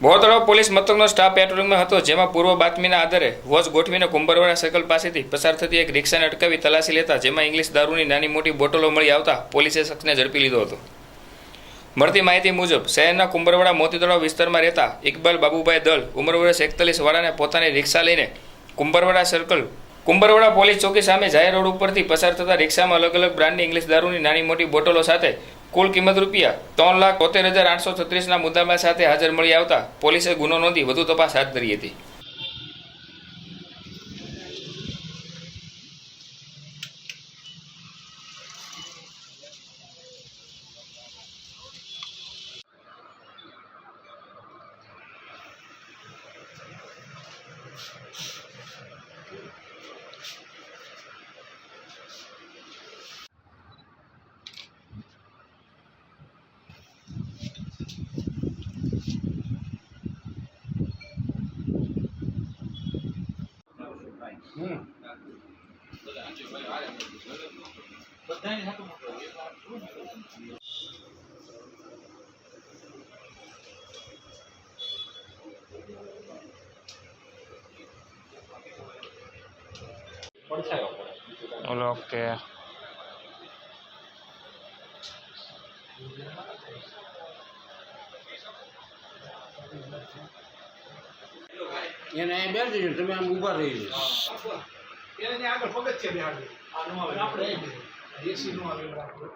Bortalav police મથકનો staff પેટ્રોલિંગમાં હતો, જેમાં પૂર્વ બાતમીના આધારે વોચ ગોઠવીને કુંભરવાડા સર્કલ પાસેથી પસાર થતી એક રિક્ષાને અટકાવી તલાશી લેતા, જેમાં ઇંગ્લિશ દારૂની નાની મોટી બોટલો મળી આવતા પોલીસે શખ્સને ઝડપી લીધો હતો. મળતી માહિતી મુજબ, શહેરના કુંભરવાડા મોતીતળાવ વિસ્તારમાં રહેતા ઇકબાલ બાબુભાઈ દલ ઉંમર વર્ષ એકતાલીસ વાળાને પોતાની રિક્ષા લઈને કુંભરવાડા સર્કલ, કુંભરવાડા પોલીસ ચોકી સામે જાહેર રોડ ઉપરથી પસાર થતા રિક્ષામાં અલગ અલગ બ્રાન્ડની ઇંગ્લિશ દારૂની નાની મોટી બોટલો સાથે કુલ કિંમત રૂપિયા ત્રણ લાખ તોતેર હજાર આઠસો છત્રીસના મુદ્દામાં સાથે હાજર મળી આવતા પોલીસે ગુનો નોંધી વધુ તપાસ હાથ ધરી હતી. ઓકે એને અહીં બેસી જજો તમે આમ ઊભા રહી જજો એને આગળ પગથિયે બેહાડજો. આપણે એસી નો આવે બરાબર.